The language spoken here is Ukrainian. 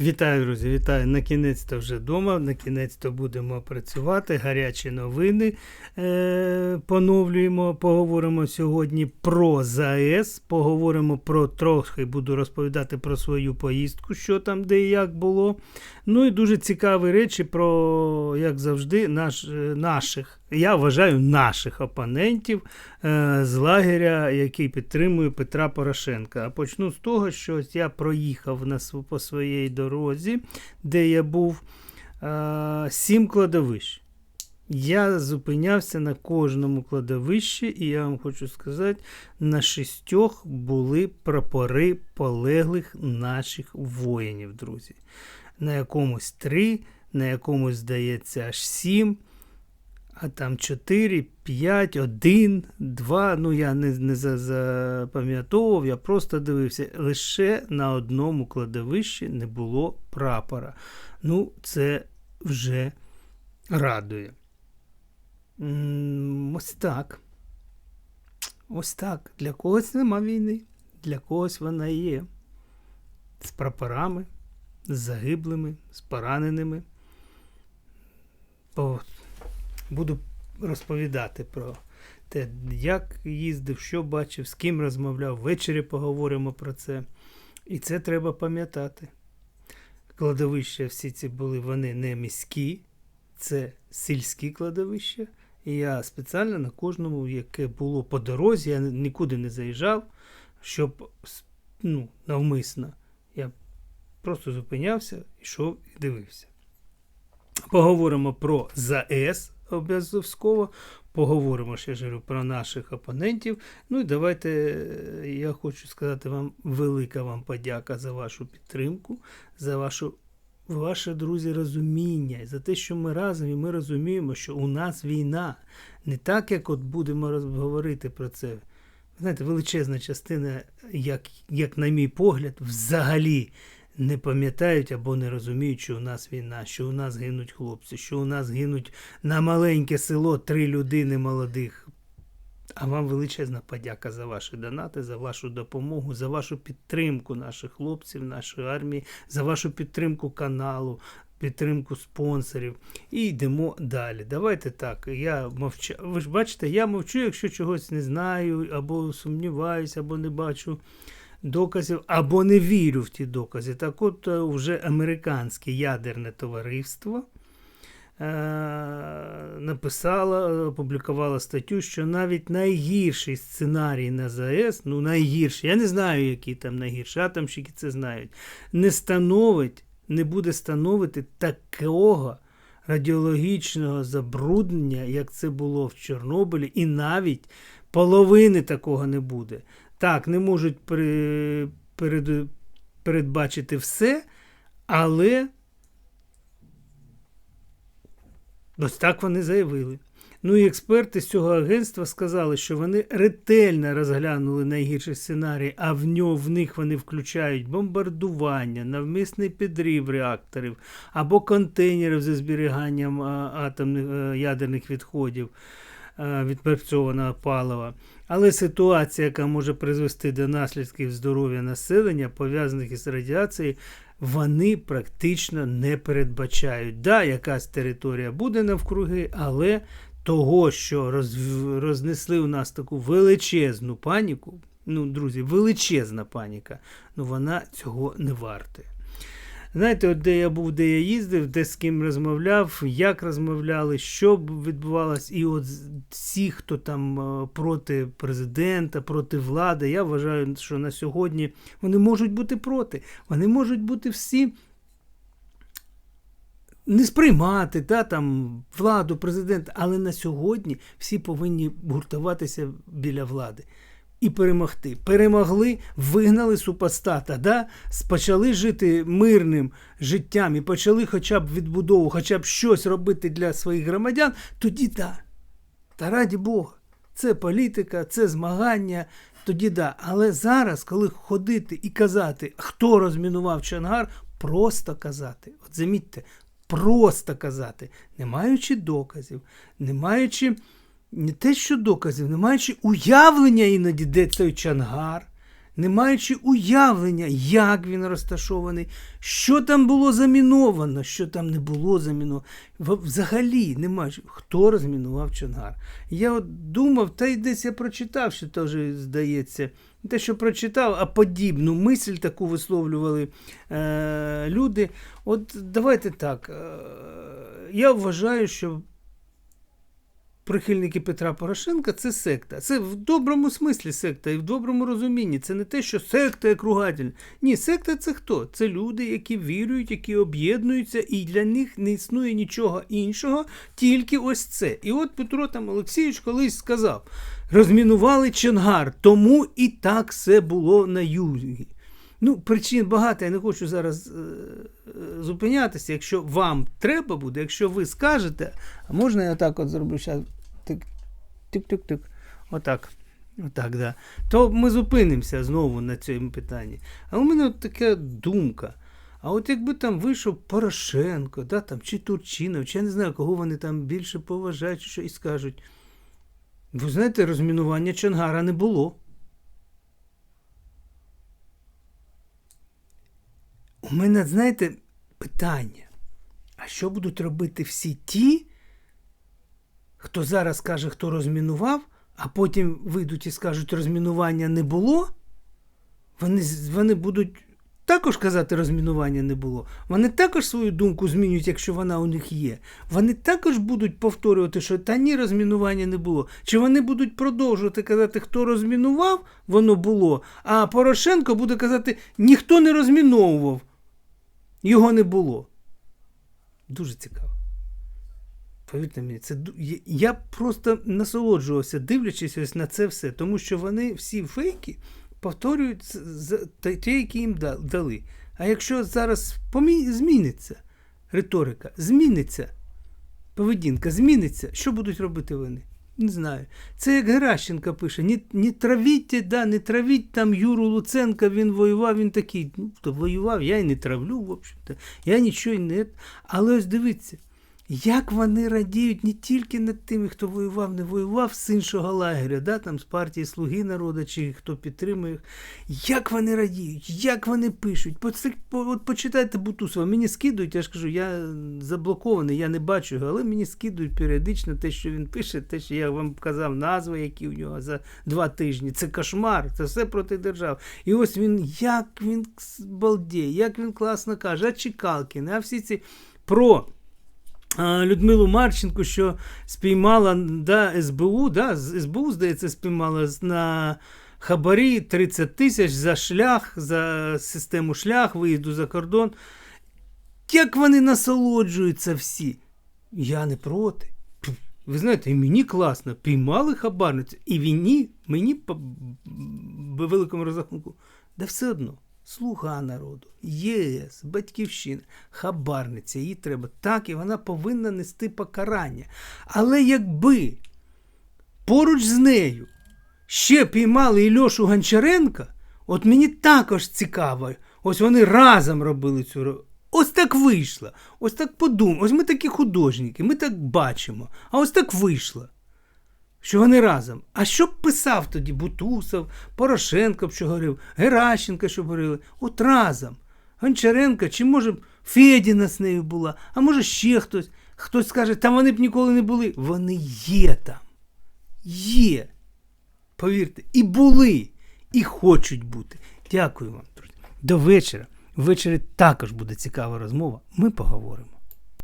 Вітаю, друзі, вітаю. На кінець-то вже вдома. На кінець-то будемо працювати. Гарячі новини е- поновлюємо. Поговоримо сьогодні про ЗАЕС. Поговоримо про трохи, буду розповідати про свою поїздку, що там, де і як було. Ну і дуже цікаві речі про, як завжди, наш, е, наших, я вважаю, наших опонентів е- з лагеря, який підтримує Петра Порошенка. А почну з того, що ось я проїхав на, по своїй дорозі, де я був е- сім кладовищ. Я зупинявся на кожному кладовищі, і я вам хочу сказати, на шістьох були прапори полеглих наших воїнів, друзі. На якомусь три, на якомусь, здається, аж сім, а там чотири, п'ять, один, два. Ну, я не, не запам'ятовував, я просто дивився. Лише на одному кладовищі не було прапора. Ну, це вже радує. Ось так. Ось так. Для когось нема війни, для когось вона є. З прапорами, з загиблими, з пораненими. По- Буду розповідати про те, як їздив, що бачив, з ким розмовляв. Ввечері поговоримо про це. І це треба пам'ятати. Кладовища всі ці були, вони не міські, це сільські кладовища. І я спеціально на кожному, яке було по дорозі, я нікуди не заїжджав, щоб ну, навмисно. Я просто зупинявся, йшов і дивився. Поговоримо про ЗАЕС обов'язково. Поговоримо ще ж про наших опонентів. Ну і давайте е, я хочу сказати вам велика вам подяка за вашу підтримку, за вашу ваше, друзі, розуміння, і за те, що ми разом і ми розуміємо, що у нас війна. Не так, як от будемо говорити про це. Знаєте, величезна частина, як, як на мій погляд, взагалі не пам'ятають або не розуміють, що у нас війна, що у нас гинуть хлопці, що у нас гинуть на маленьке село три людини молодих. А вам величезна подяка за ваші донати, за вашу допомогу, за вашу підтримку наших хлопців, нашої армії, за вашу підтримку каналу, підтримку спонсорів. І йдемо далі. Давайте так. Я мовча... Ви ж бачите, я мовчу, якщо чогось не знаю, або сумніваюся, або не бачу доказів, або не вірю в ті докази. Так от е, вже американське ядерне товариство е, написала, опублікувала статтю, що навіть найгірший сценарій на ЗАЕС, ну найгірший, я не знаю, які там найгірші, атомщики це знають, не становить, не буде становити такого радіологічного забруднення, як це було в Чорнобилі, і навіть половини такого не буде. Так, не можуть при, перед, передбачити все, але ось так вони заявили. Ну і експерти з цього агентства сказали, що вони ретельно розглянули найгірший сценарій, а в нього в них вони включають бомбардування, навмисний підрив реакторів або контейнерів зі зберіганням атомних е, ядерних відходів відпрацьованого палива. Але ситуація, яка може призвести до наслідків здоров'я населення, пов'язаних із радіацією, вони практично не передбачають. Да, якась територія буде навкруги, але того, що роз, рознесли у нас таку величезну паніку, ну, друзі, величезна паніка, ну вона цього не варта. Знаєте, от де я був, де я їздив, де з ким розмовляв, як розмовляли, що відбувалось, і от всі, хто там е, проти президента, проти влади, я вважаю, що на сьогодні вони можуть бути проти. Вони можуть бути всі не сприймати та, там, владу, президента, але на сьогодні всі повинні гуртуватися біля влади. І перемогти. Перемогли, вигнали супостата, да? почали жити мирним життям і почали хоча б відбудову, хоча б щось робити для своїх громадян, тоді да. Та раді Бога. Це політика, це змагання, тоді да. Але зараз, коли ходити і казати, хто розмінував Чангар, просто казати. От замітьте, просто казати, не маючи доказів, не маючи не те, що доказів, не маючи уявлення іноді, де той Чангар, не маючи уявлення, як він розташований, що там було заміновано, що там не було заміновано. Взагалі не маючи, хто розмінував Чонгар. Я от думав, та й десь я прочитав, що теж здається. Не те, що прочитав, а подібну мисль таку висловлювали е, люди. От давайте так. Е, я вважаю, що прихильники Петра Порошенка це секта. Це в доброму смислі секта і в доброму розумінні. Це не те, що секта як ругательна. Ні, секта це хто? Це люди, які вірують, які об'єднуються, і для них не існує нічого іншого, тільки ось це. І от Петро там Олексійович колись сказав: розмінували Чонгар, тому і так все було на югі. Ну, причин багато, я не хочу зараз е, е, зупинятися. Якщо вам треба буде, якщо ви скажете, а можна я так от зроблю зараз тик, тик-тик-тик, отак. Отак, да. То ми зупинимося знову на цьому питанні. А у мене от така думка. А от якби там вийшов Порошенко, да, там, чи Турчинов, чи я не знаю, кого вони там більше поважають, що і скажуть. Ви знаєте, розмінування Чонгара не було. У мене, знаєте, питання. А що будуть робити всі ті, хто зараз каже, хто розмінував, а потім вийдуть і скажуть, розмінування не було? Вони, вони будуть також казати, розмінування не було. Вони також свою думку змінюють, якщо вона у них є. Вони також будуть повторювати, що та ні, розмінування не було. Чи вони будуть продовжувати казати, хто розмінував, воно було, а Порошенко буде казати, ніхто не розміновував. Його не було. Дуже цікаво. Повірте мені, це я- просто насолоджувався, дивлячись ось на це все, тому що вони всі фейки повторюють ті, які їм дали. А якщо зараз помі... зміниться риторика, зміниться поведінка, зміниться, що будуть робити вони? Не знаю. Це як Геращенко пише: не, не травіть, да, не травіть там Юру Луценка, він воював, він такий. Ну, то воював, я і не травлю, в общем-то. Я нічого і не. Але ось дивіться, як вони радіють не тільки над тими, хто воював, не воював з іншого лагеря, да, там з партії Слуги народу, чи хто підтримує їх. Як вони радіють, як вони пишуть. Поце- по- От почитайте Бутусова, мені скидують, я ж кажу, я заблокований, я не бачу його, але мені скидують періодично те, що він пише, те, що я вам казав, назви, які у нього за два тижні. Це кошмар, це все проти держав. І ось він, як він балдіє, як він класно каже, а Чекалкін, а всі ці про. Людмилу Марченко, що спіймала да, СБУ, да, СБУ, здається, спіймала на хабарі 30 тисяч за шлях, за систему шлях, виїзду за кордон. Як вони насолоджуються всі? Я не проти. Ви знаєте, і мені класно, піймали хабарницю, і війні, мені по великому розрахунку, да все одно. Слуга народу, ЄС, Батьківщина, хабарниця, їй треба так, і вона повинна нести покарання. Але якби поруч з нею ще піймали Ільошу Гончаренка, от мені також цікаво, ось вони разом робили цю ро- Ось так вийшло. Ось так подумав. Ось ми такі художники, ми так бачимо. А ось так вийшло. Що вони разом. А що б писав тоді Бутусов, Порошенко б що говорив, Геращенко, що говорили? От разом. Гончаренко, чи може б Федіна з нею була, а може ще хтось. Хтось скаже, та вони б ніколи не були. Вони є там. Є. Повірте, і були, і хочуть бути. Дякую вам, друзі. До вечора. Ввечері також буде цікава розмова. Ми поговоримо.